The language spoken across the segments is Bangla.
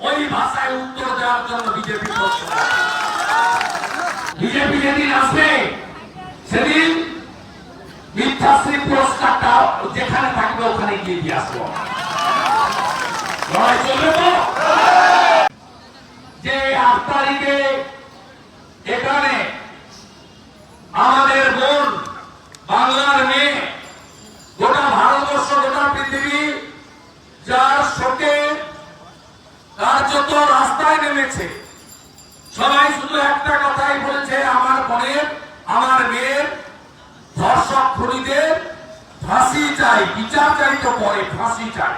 ওই ভাষায় উত্তর দেওয়ার জন্য বিজেপি বিজেপি যেদিন আসবে, সেদিন মিথ্যাশ্রী পুরস্কারটা যেখানে থাকবে, ওখানে গিয়ে দিয়ে আসব। লড়াই চলবে তো? যে আট তারিখে কার্যত রাস্তায় নেমেছে। সবাই শুধু একটা কথাই বলছে, আমার বোনের, আমার মেয়ের, ধর্ষক খুনিদের ফাঁসি চাই, বিচার চাই তো পরে, ফাঁসি চাই।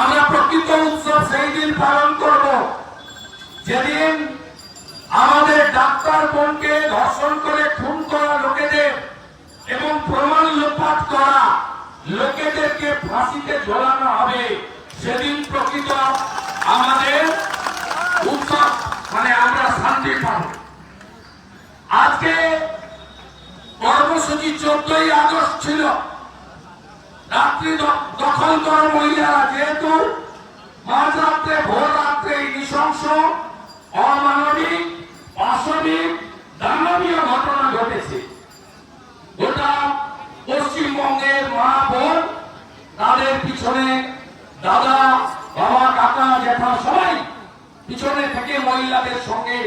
আমরা প্রকৃত উৎসব সেই দিন পালন করব। যেদিন আমাদের ডাক্তার বোনকে ধর্ষণ করে খুন করা লোকেদের এবং প্রমাণ লোপাট করা লোকেদেরকে ফাঁসিতে ঝোলানো হবে, সেদিন আমাদের উৎসব মানে আমরা শান্তি পাব। আজকে কর্মসূচি চোদ্দই আগস্ট ছিল। রাত্রি দখল করা মহিলারা যেহেতু মাঝরাত্রে ভোর রাত্রে নৃশংস, অমানবিক অসমিক দানবীয় ঘটনা থেকে মহিলাদের সঙ্গে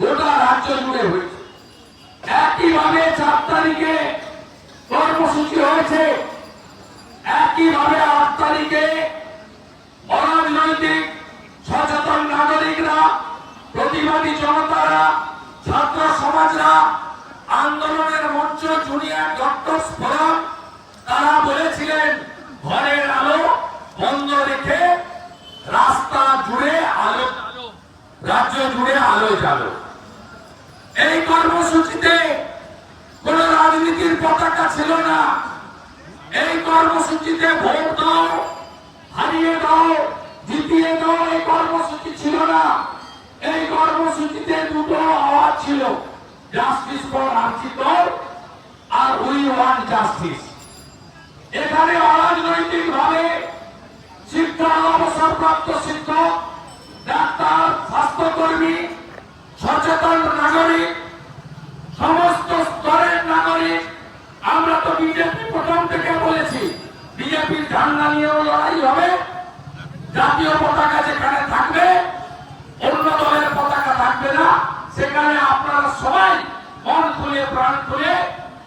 গোটা রাজ্য জুড়ে হয়েছে। একইভাবে চার তারিখে কর্মসূচি হয়েছে। একইভাবে আট তারিখে অরাজনৈতিক সচেতন নাগরিকরা, প্রতিবাদী জনতারা, ছাত্র সমাজরা আন্দোলনের মঞ্চ জুনিয়র ডক্টরস ফোরাম আলো এই কর্মসূচিতে কোন রাজনীতির পতাকা ছিল না। এই কর্মসূচিতে ভোট দাও, হারিয়ে দাও, জিতিয়ে দাও, এই কর্মসূচি ছিল না। এই কর্মসূচিতে দুটো আওয়াজ ছিল জাস্টিস ফর আর্চিত আর উই ওয়ান জাস্টিস এখানে অরাজনৈতিক ভাবে শিক্ষা অবসরপ্রাপ্ত শিক্ষক, ডাক্তার, স্বাস্থ্যকর্মী সচেতন নাগরিক সমস্ত স্তরের নাগরিক আমরা তো বিজেপি প্রথম থেকে বলেছি বিজেপির নিয়েও লড়াই হবে। জাতীয় পতাকা যেখানে থাকবে, অন্য দলের পতাকা থাকবে না। সেখানে আপনারা সবাই মন খুলে প্রাণ খুলে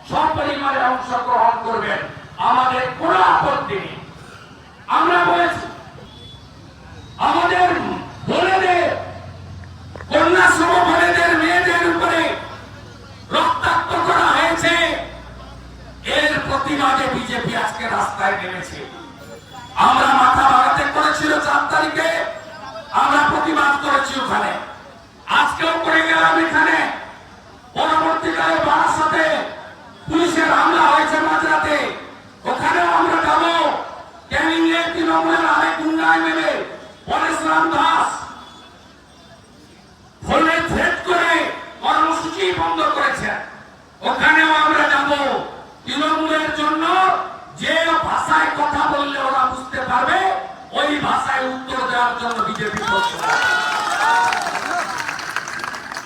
সপরিমাণে অংশগ্রহণ করবেন। আমাদের কোনো আপত্তি নেই। আমরা বলেছি আমাদের বোনেদের কন্যা সম বোনেদের মেয়েদের উপরে রক্তাক্ত করা হয়েছে এর প্রতিবাদে বিজেপি আজকে রাস্তায় নেমেছে আমরা মাথা ভাগাতে করেছিল চার তারিখে আমরা প্রতিবাদ করেছি ওখানে আজকেও করে গেলাম এখানে। পরবর্তীকালে বারাসাতে পুলিশের হামলা হয়েছে মাঝরাতে। ওখানেও আমরা যাব। ক্যানিং এ তৃণমূলের আরেক গুন্ডায় নেবে পরেশরাম দাস। ফোনে থ্রেট করে কর্মসূচি বন্ধ করেছেন ওখানেও আমরা যাব। তৃণমূলের জন্য যে ভাষায় কথা বললে ওরা বুঝতে পারবে, ওই ভাষায় উত্তর দেওয়ার জন্য বিজেপি করছে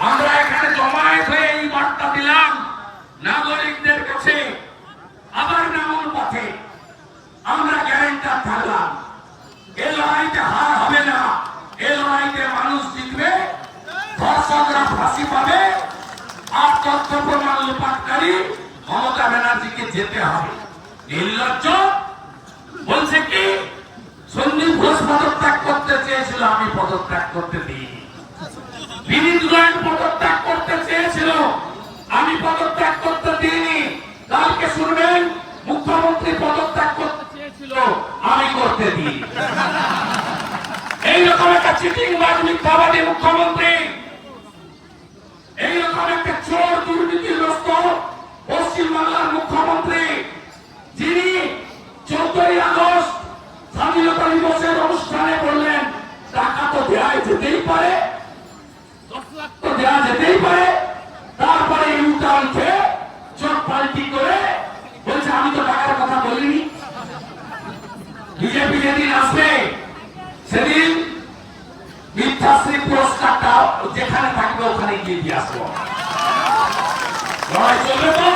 আমরা এখানে জমায়েত হয়ে এই বার্তা দিলাম। নাগরিকদের কাছে আবার নামল পথে। আমরা গ্যারেন্টার থাকলাম। এ লড়াইতে হার হবে না। এ লড়াইতে মানুষ জিতবে, ধর্ষকরা ফাঁসি পাবে, আর তথ্য প্রমাণ লোপাটকারী মমতা ব্যানার্জিকে যেতে হবে। নির্লজ্জ বলছে কি? সন্দীপ ঘোষ পদত্যাগ করতে চেয়েছিল, আমি পদত্যাগ করতে দিইনি। বিনীত গোয়েল পদত্যাগ করতে চেয়েছিল, আমি পদত্যাগ করতে দিইনি। কালকে শুনবেন, মুখ্যমন্ত্রী পদত্যাগ করতে চেয়েছিল, আমি করতে দিই এইরকম একটা চিটিং বাজ মিথ্যাবাদী মুখ্যমন্ত্রী এইরকম একটা চোর দুর্নীতিগ্রস্ত পশ্চিমবাংলার মুখ্যমন্ত্রী যিনি চোদ্দই আগস্ট স্বাধীনতা দিবসের অনুষ্ঠানে বললেন টাকা তো দেওয়া যেতেই পারে দেওয়া যেতেই পারে, তারপরে ইউটার্ন খেয়ে চোখ পাল্টি করে বলছে, আমি তো টাকার কথা বলিনি। বিজেপি যেদিন আসবে, সেদিন শিক্ষাশ্রী পুরস্কারটা যেখানে থাকবে, ওখানে গিয়ে দিয়ে আসব। লড়াই চলবে তো?